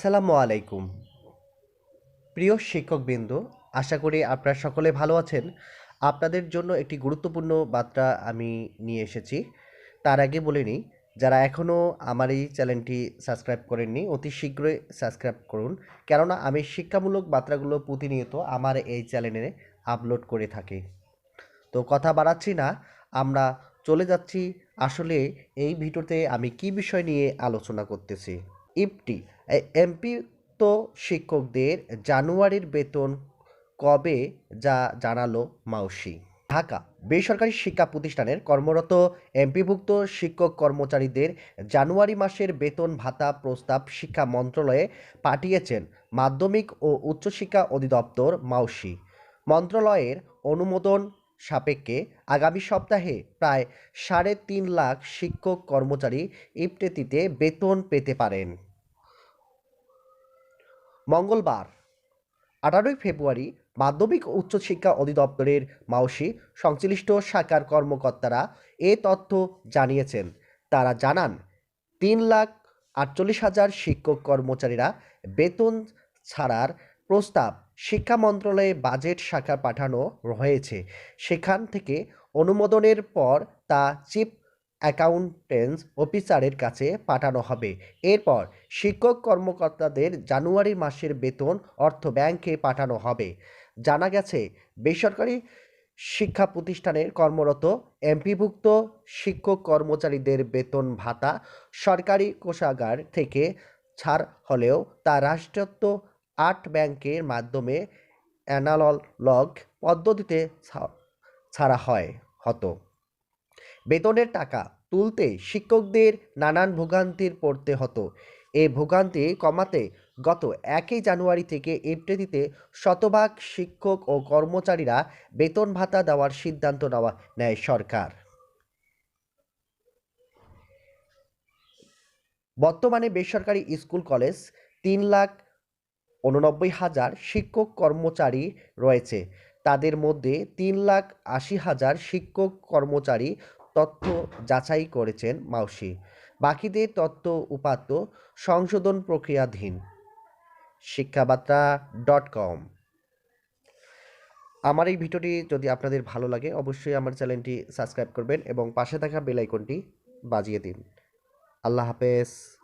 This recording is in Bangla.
আসসালামু আলাইকুম। প্রিয় শিক্ষকবৃন্দ, আশা করি আপনারা সকলে ভালো আছেন। আপনাদের জন্য একটি গুরুত্বপূর্ণ বার্তা আমি নিয়ে এসেছি। তার আগে বলে নিই, যারা এখনও আমার এই চ্যানেলটি সাবস্ক্রাইব করেননি, অতি শীঘ্রই সাবস্ক্রাইব করুন। কেননা, আমি শিক্ষামূলক বার্তাগুলো প্রতিনিয়ত আমার এই চ্যানেলে আপলোড করে থাকি। তো কথা বাড়াচ্ছি না, আমরা চলে যাচ্ছি। আসলে এই ভিডিওতে আমি কি বিষয় নিয়ে আলোচনা করতেছি? ইপটি। এমপি তো শিক্ষকদের জানুয়ারির বেতন কবে যা জানালো মাউসি। ঢাকা বেসরকারি শিক্ষা প্রতিষ্ঠানের কর্মরত এমপিভুক্ত শিক্ষক কর্মচারীদের জানুয়ারি মাসের বেতন ভাতা প্রস্তাব শিক্ষা মন্ত্রণালয়ে পাঠিয়েছেন মাধ্যমিক ও উচ্চশিক্ষা অধিদপ্তর মাউসি। মন্ত্রণালয়ের অনুমোদন সাপেক্ষে আগামী সপ্তাহে প্রায় সাড়ে তিন লাখ শিক্ষক কর্মচারী ইফতেতিতে বেতন পেতে পারেন। মঙ্গলবার আঠারোই ফেব্রুয়ারি মাধ্যমিক উচ্চশিক্ষা অধিদপ্তরের মাউসি সংশ্লিষ্ট শাখার কর্মকর্তারা এ তথ্য জানিয়েছেন। তারা জানান, তিন লাখ আটচল্লিশ হাজার শিক্ষক কর্মচারীরা বেতন ছাড়ার প্রস্তাব শিক্ষা মন্ত্রণালয়ে বাজেট শাখা পাঠানো হয়েছে। সেখান থেকে অনুমোদনের পর তা চিফ অ্যাকাউন্টেন্স অফিসারের কাছে পাঠানো হবে। এরপর শিক্ষক কর্মকর্তাদের জানুয়ারি মাসের বেতন অর্থ ব্যাংকে পাঠানো হবে। জানা গেছে, বেসরকারি শিক্ষা প্রতিষ্ঠানের কর্মরত এমপিভুক্ত শিক্ষক কর্মচারীদের বেতন ভাতা সরকারি কোষাগার থেকে ছাড় হলেও তা রাষ্ট্রায়ত্ত আট ব্যাংকের মাধ্যমে অ্যানালগ পদ্ধতিতে ছাড়া হয়, হতো। বেতনের টাকা তুলতে শিক্ষকদের নানান ভোগান্তির পড়তে হতো। এই ভোগান্তি কমাতে গত একই জানুয়ারি থেকে এপ্রিলিতে শতভাগ শিক্ষক ও কর্মচারীরা বেতন ভাতা দেওয়ার সিদ্ধান্ত নেওয়া নেয় সরকার। বর্তমানে বেসরকারি স্কুল কলেজ তিন লাখ উননব্বই হাজার শিক্ষক কর্মচারী রয়েছে। তাদের মধ্যে তিন লাখ আশি হাজার শিক্ষক কর্মচারী তথ্য যাচাই করেছেন মাউসি। বাকিদের তথ্য উপাত্ত সংশোধন প্রক্রিয়াধীন। শিক্ষাবার্তা ডট কম। আমার এই ভিডিওটি যদি আপনাদের ভালো লাগে, অবশ্যই আমার চ্যানেলটি সাবস্ক্রাইব করবেন এবং পাশে থাকা বেল আইকনটি বাজিয়ে দিন। আল্লাহ হাফেজ।